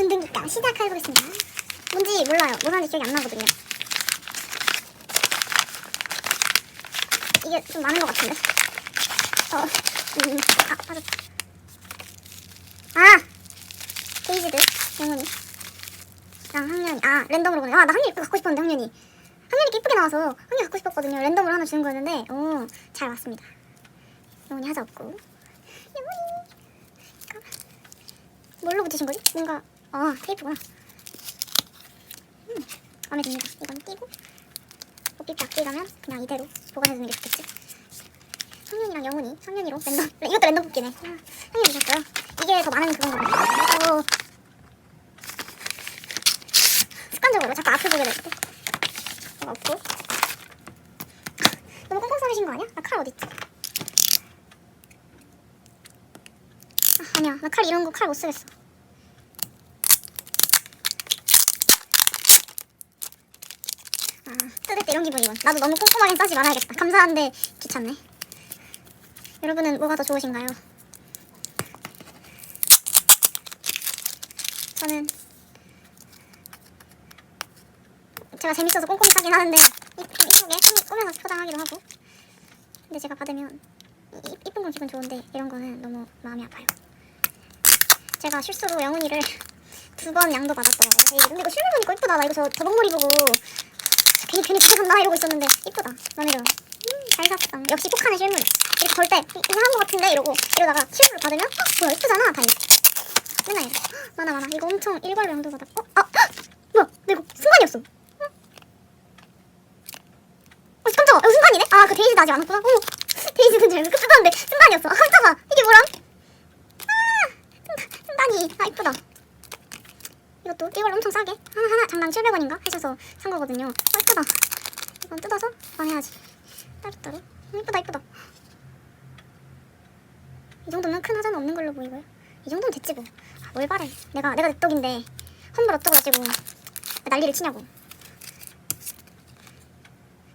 전등기가 시작해보겠습니다. 뭔지 몰라요. 뭐 하는지 기억이 안 나거든요. 이게 좀 많은 것 같은데. 어, 음, 아, 맞았다. 아! 데이지드, 영훈이. 랑 학년이. 아, 랜덤으로 보내. 아, 나 학년이 갖고 싶었는데, 학년이. 학년이 이쁘게 나와서 학년이 갖고 싶었거든요. 랜덤으로 하나 주는 거였는데, 오, 잘 왔습니다. 영훈이 하자 없고. 영훈이. 뭘로 붙이신 거지? 뭔가, 아, 테이프구나. 음, 마음에 듭니다. 이건 띄고, 뽀삐 닦기 가면 그냥 이대로 보관해두는 게 좋겠지. 성년이랑 영훈이, 성년이로 랜덤, 이것도 랜덤 뽑기네. 아, 성년이 주셨어요. 이게 더 많은 그건 거같요 어, 습관적으로 자꾸 앞을 보게 되거든. 뭐가 없고. 너무 꽁꽁 싸매신 거 아니야? 나 칼 어딨지? 아, 아니야. 나 칼 이런 거 칼 못 쓰겠어. 아, 뜯을 때 이런 기분이군. 나도 너무 꼼꼼하게 싸지 말아야겠다. 감사한데 귀찮네. 여러분은 뭐가 더 좋으신가요? 저는 제가 재밌어서 꼼꼼히 싸긴 하는데 이- 이쁘게 꾸며서 포장하기도 하고 근데 제가 받으면 이- 이쁜 건 기분 좋은데 이런 거는 너무 마음이 아파요. 제가 실수로 영훈이를 두 번 양도 받았더라고요. 근데 이거 실물 보니까 이쁘다. 나 이거 저 저번머리 보고 괜히 괜히 샀나 이러고 있었는데 이쁘다. 마음에 들어. 음, 잘 샀다. 역시 폭탄의 실물. 이렇게 걸때 이거 한거 같은데 이러고 이러다가 실물을 받으면 어, 뭐야 이쁘잖아. 다 이렇게. 맨날 이래. 헉, 많아 많아. 이거 엄청 일괄로 양도 받았고. 아 헉! 뭐야? 나 이거 순간이었어. 어, 어 깜짝아. 이거 순간이네? 아 그 데이지도 아직 안 왔구나. 어, 데이지는 잘 끝났는데 순간이었어. 아 깜짝아. 이게 뭐람? 아 순간, 순간이. 아 이쁘다. 이것도 이걸 엄청 싸게 하나 하나 장당 700원인가 하셔서 산 거거든요. 어 이쁘다. 이건 뜯어서 보내야지. 따로따로. 음, 이쁘다 이쁘다. 이 정도면 큰 하자는 없는 걸로 보이고요. 이 정도면 됐지 뭐. 아, 뭘 바래. 내가 내가 냅떡인데 환불 어쩌고 저쩌고 난리를 치냐고.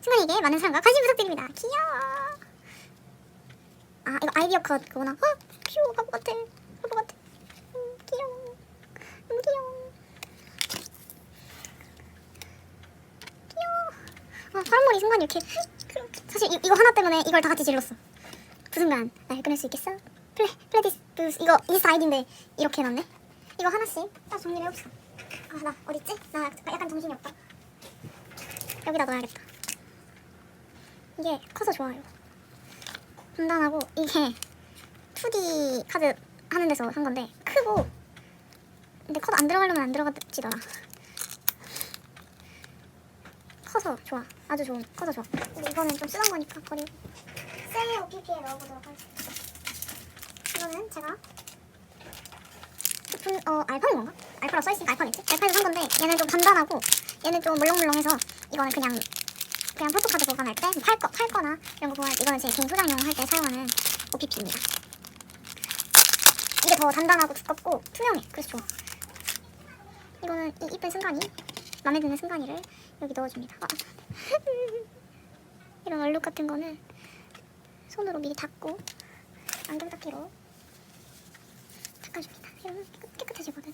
승관이에게 많은 사랑과 관심 부탁드립니다. 귀여워. 아 이거 아이디어 컷 그거나. 어 귀여워 바보 같아. 바보 같아. 음, 귀여워. 너무 귀여워. 귀여워. 아 파란머리 순간 이렇게 사실 이, 이거 하나 때문에 이걸 다 같이 질렀어. 그 순간 날 끊을 수 있겠어? 플레 플레디스 이거 인스타 아이디인데 이렇게 해놨네. 이거 하나씩 딱 정리를 해봅시다. 아 나 어딨지? 나 약간 정신이 없다. 여기다 넣어야겠다. 이게 커서 좋아요. 간단하고 이게 2D 카드 하는 데서 한 건데 크고 근데 커도 안 들어가려면 안 들어가지더라. 커서 좋아. 아주 좋은. 커서 좋아. 근데 이거는 좀 쓰던 거니까 버리고 셀 OPP에 넣어보도록 하겠습니다. 이거는 제가 분, 어 알파인 건가? 알파로 써있으니까 알파겠지? 알파에서 산 건데 얘는 좀 단단하고 얘는 좀 물렁물렁해서 이거는 그냥 그냥 포토카드 보관할 때 팔 거, 팔거나 이런 거 보관 이거는 제 개인 소장용 할 때 사용하는 OPP입니다. 이게 더 단단하고 두껍고 투명해. 그래서 좋아. 이거는 이 이쁜 순간이 마음에 드는 순간이를 여기 넣어줍니다. 아. 이런 얼룩 같은 거는 손으로 미리 닦고 안경 닦기로 닦아줍니다. 이러면 깨끗, 깨끗해지거든.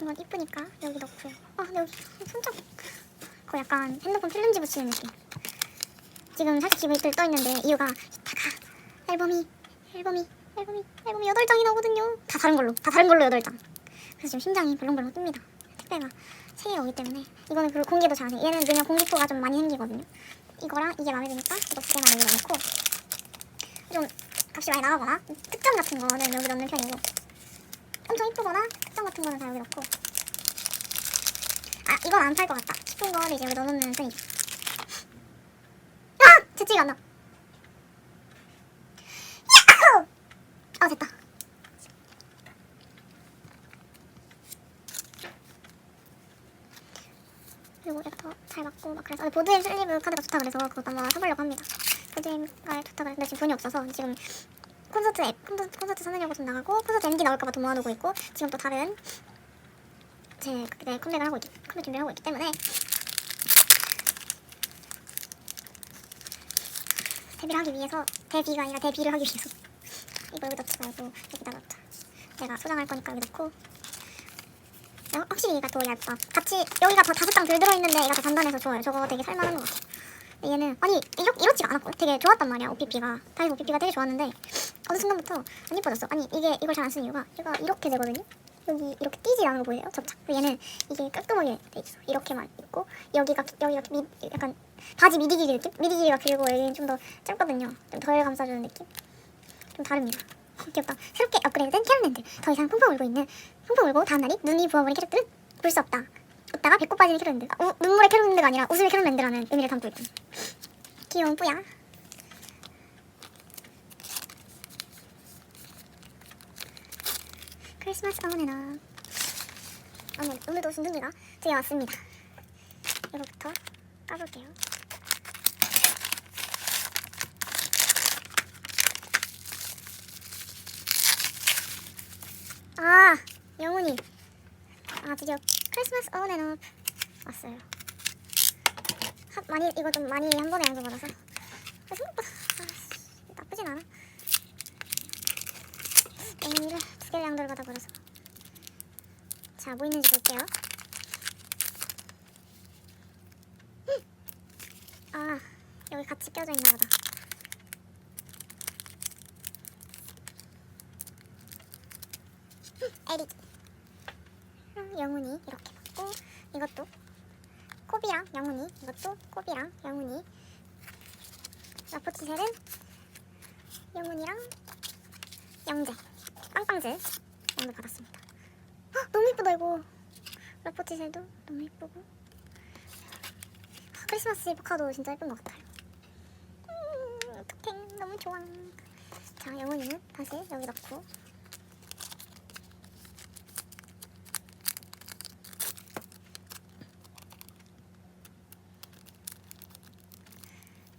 이건 이쁘니까 여기 넣고요. 아, 근데 여기 손잡 거 약간 핸드폰 필름지 붙이는 느낌. 지금 살짝 기분이 들떠 있는데 이유가 앨범이 앨범이 앨범이 앨범이 8장이 나오거든요. 다 다른 걸로. 다 다른 걸로 8장. 그래서 지금 심장이 벌렁벌렁 뜹니다. 택배가 3개 오기 때문에 이거는 그리고 공개도 잘 안 해. 얘는 넣으면 공기포가 좀 많이 생기거든요. 이거랑 이게 마음에 드니까 이거 두 개만 여기다 넣고 좀 값이 많이 나가거나 특전 같은 거는 여기 넣는 편이고 엄청 이쁘거나 특전 같은 거는 다 여기 넣고 아 이건 안 팔 것 같다 싶은 거는 이제 여기 넣어놓는 편이죠. 아! 재치가 안 나. 야호! 아 됐다. 그리고 이렇게 더잘 맞고 막 그래서 보드엠 슬리브 카드가 좋다 그래서 그것도 한번 사보려고 합니다. 보드엠가 좋다 그랬는데 지금 돈이 없어서 지금 콘서트 앱 콘서트, 콘서트 사느냐고 좀 나가고 콘서트 MD 나올까봐 돈 모아놓고 있고 지금 또 다른 제 그때 컴백을 하고 있기 컴백 준비를 하고 있기 때문에 데뷔를 하기 위해서 데뷔가 아니라 데뷔를 하기 위해서 이거 여기 넣지 말고 여기다 넣자 내가 소장할 거니까 여기 넣고. 어, 확실히 얘가 더 얇다 같이 여기가 더 다섯 장 덜 들어있는데 얘가 더 단단해서 좋아요. 저거 되게 살만한 것 같아. 얘는 아니 이렇, 이렇지가 않았거든 되게 좋았단 말이야 OPP가. 다이브 OPP가 되게 좋았는데 어느 순간부터 안 이뻐졌어. 아니 이게 이걸 잘 안 쓰는 이유가 얘가 이렇게 되거든요? 여기 이렇게 띄지 않은 거 보이세요? 접착. 얘는 이게 깔끔하게 돼 있어. 이렇게만 있고 여기가 여기가 미, 약간 바지 미디 길이 느낌? 미디 길이가 길고 여기는 좀 더 짧거든요. 좀 덜 감싸주는 느낌 좀 다릅니다. 귀엽다 새롭게 업그레이드된 캐럿랜드. 더 이상 펑펑 울고 있는 펑펑 울고 다음 날이 눈이 부어버린 캐럿들은 볼 수 없다. 웃다가 배꼽 빠지는 캐럿랜드 아, 우, 눈물의 캐럿랜드가 아니라 웃음의 캐럿랜드라는 의미를 담고 있군 귀여운 뿌야. 크리스마스 어머나 오늘, 오늘도 순둥이가 되어 왔습니다. 이거부터 까볼게요 아 영훈이. 아 드디어 크리스마스 온앤업 왔어요. 하, 많이 이거 좀 많이 한 번에 양도 받아서. 생각보다 아, 나쁘진 않아. 영훈이를 두 개를 양도를 받아버려서. 자 뭐 있는지 볼게요 음! 아 여기 같이 껴져 있나 보다 음, 영훈이 이렇게 받고 이것도. 코비랑 영훈이 이것도 코비랑 영훈이. 라포티셀은 영훈이랑 영재. 빵빵즈 양도 받았습니다. 헉, 너무 이쁘다 이거. 라포티셀도 너무 이쁘고. 아, 크리스마스 포카도 진짜 예쁜 것 같아요 음, 어떡해. 너무 좋아. 자 영훈이는 다시 여기 넣고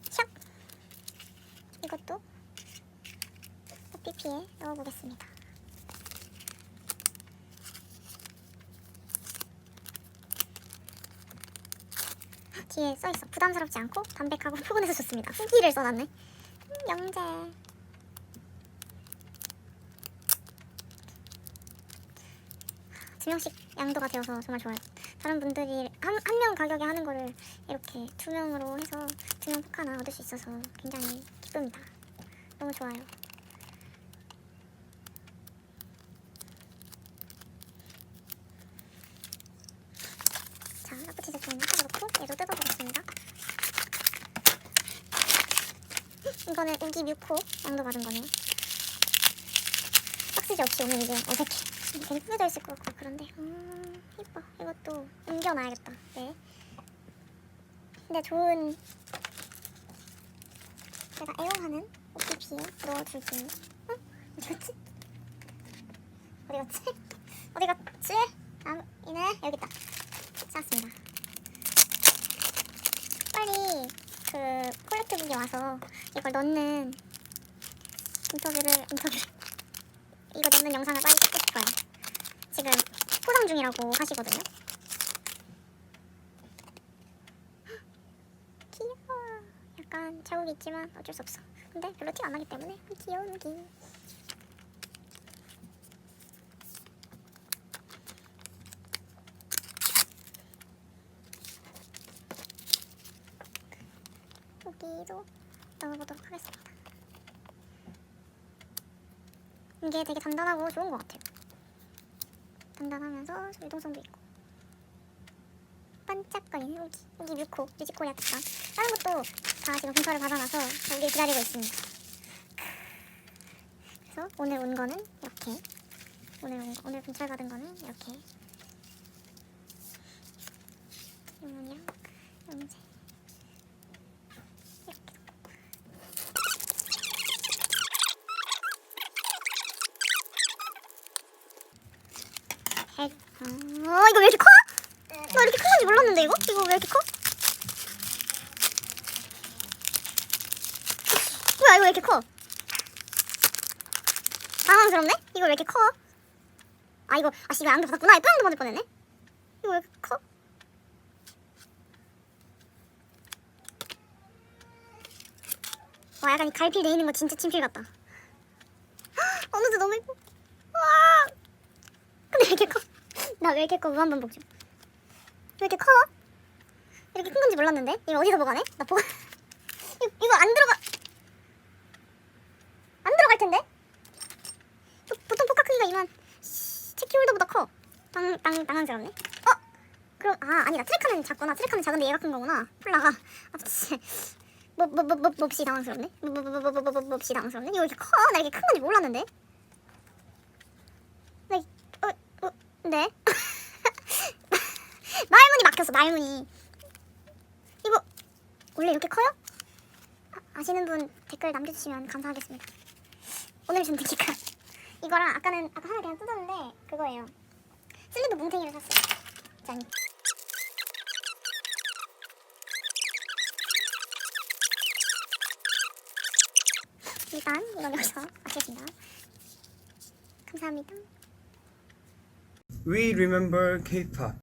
샥! 이것도 OPP에 넣어보겠습니다. 뒤에 써있어. 부담스럽지 않고 담백하고 포근해서 좋습니다. 후기를 써놨네. 음, 영재. 두 명씩 양도가 되어서 정말 좋아요. 다른 분들이 한 한 명 가격에 하는 거를 이렇게 두 명으로 해서 두 명 포카나 얻을 수 있어서 굉장히 기쁩니다. 너무 좋아요. 자, 라프티 제품은 하나 넣고 얘도 뜯어보겠습니다. 이거는 우기 뮤코 양도 받은 거네요. 박스지 없이 오면 이제 어색해. 괜히 꾸며져 있을 것 같고 그런데 음, 이뻐. 이것도 옮겨놔야겠다. 네. 근데 좋은 내가 애용하는 OPP에 넣어줄게요. 응? 어디 갔지? 어디 갔지? 어디 갔지? 아, 이네 여기 있다. 찾았습니다. 빨리 그 콜렉트북에 와서 이걸 넣는 인터뷰를 인터뷰 이거 넣는 영상을 빨리 찍고 싶어요. 지금 포장 중이라고 하시거든요. 귀여워. 약간 자국이 있지만 어쩔 수 없어. 근데 별로 티 안 나기 때문에 귀여운 기. 여기도 넣어보도록 하겠습니다. 이게 되게 단단하고 좋은 것 같아요. 단단하면서 유동성도 있고 반짝거리는 여기 여기 뮤코 뮤지코리아 특강 다른 것도 다 지금 분파를 받아놔서 여기 기다리고 있습니다. 그래서 오늘 온 거는 이렇게 오늘 온 거, 오늘 분철 받은 거는 이렇게 영문이랑 영재 이렇게 해. 어 이거 왜 이렇게 커? 나 이렇게 큰 건지 몰랐는데 이거? 이거 왜 이렇게 커? 뭐야 이거 왜 이렇게 커? 당황스럽네? 이거 왜 이렇게 커? 아 이거 아씨 이거 양도 받았구나 또 양도 받을 뻔했네 이거 왜 이렇게 커? 와 약간 이 갈필 돼 있는 거 진짜 친필 같다. 어느새 너무 예뻐. 와. 근데 왜 이렇게 커? 나 왜 이렇게 커? 무한반 복 중. 왜 이렇게 커? 이렇게 큰 건지 몰랐는데? 이거 어디서 보관해? 나 보관. 이거, 안 들어가. 안 들어갈 텐데? 보, 보통 포카 크기가 이만 체키홀더보다 커. 땅, 땅, 당황스럽네. 어? 그럼 아 아니다 트레카는 작구나. 트레카는 작은데 얘가 큰 거구나. 폴라가 아 진짜 뭐뭐 뭐 뭐 몹시 당황스럽네. 뭐뭐 뭐 뭐 뭐 몹시 당황스럽네. 이거 이렇게 커? 나 이렇게 큰 건지 몰랐는데. 나 이- 어, 어, 네. 말문이 막혔어. 말문이. 이거 원래 이렇게 커요? 아, 아시는 분 댓글 남겨주시면 감사하겠습니다. 오늘 준 특기가 이거랑 아까는 아까 하나 그냥 뜯었는데 그거예요. 슬리브 뭉탱이를 샀어요. 짠. 일단 이건 여기서 마치겠습니다. 감사합니다. We remember K-pop.